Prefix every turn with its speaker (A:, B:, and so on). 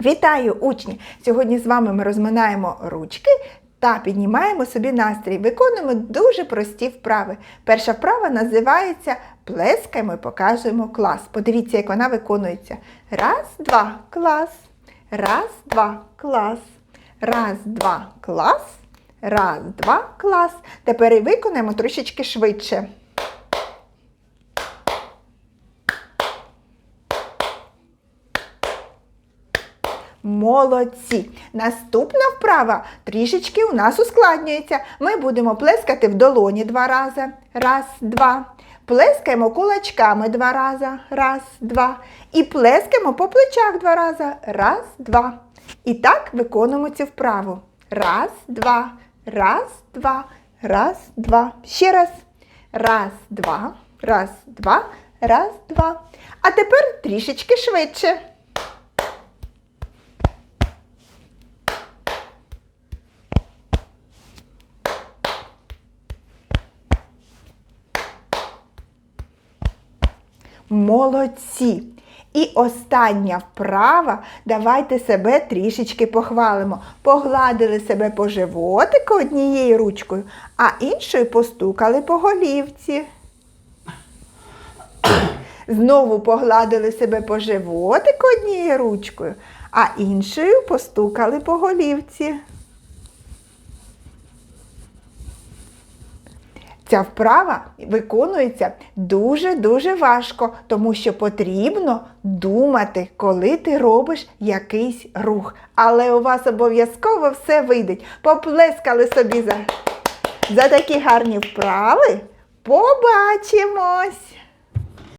A: Вітаю, учні! Сьогодні з вами ми розминаємо ручки та піднімаємо собі настрій. Виконуємо дуже прості вправи. Перша вправа називається Плескаємо і показуємо клас. Подивіться, як вона виконується. Раз, два, клас. Раз, два, клас. Раз, два, клас. Раз, два, клас. Тепер і виконаємо трішечки швидше. Молодці! Наступна вправа трішечки у нас ускладнюється. Ми будемо плескати в долоні два рази. Раз, два. Плескаємо кулачками два рази. Раз, два. І плескаємо по плечах два рази. Раз, два. І так виконуємо цю вправу. Раз, два. Раз, два. Раз, два. Ще раз. Раз, два. Раз, два. Раз, два. А тепер трішечки швидше. Молодці! І остання вправа. Давайте себе трішечки похвалимо. Погладили себе по животику однією ручкою, а іншою постукали по голівці. Знову погладили себе по животику однією ручкою, а іншою постукали по голівці. Ця вправа виконується дуже-дуже важко, тому що потрібно думати, коли ти робиш якийсь рух. Але у вас обов'язково все вийде. Поплескали собі за, за такі гарні вправи. Побачимось!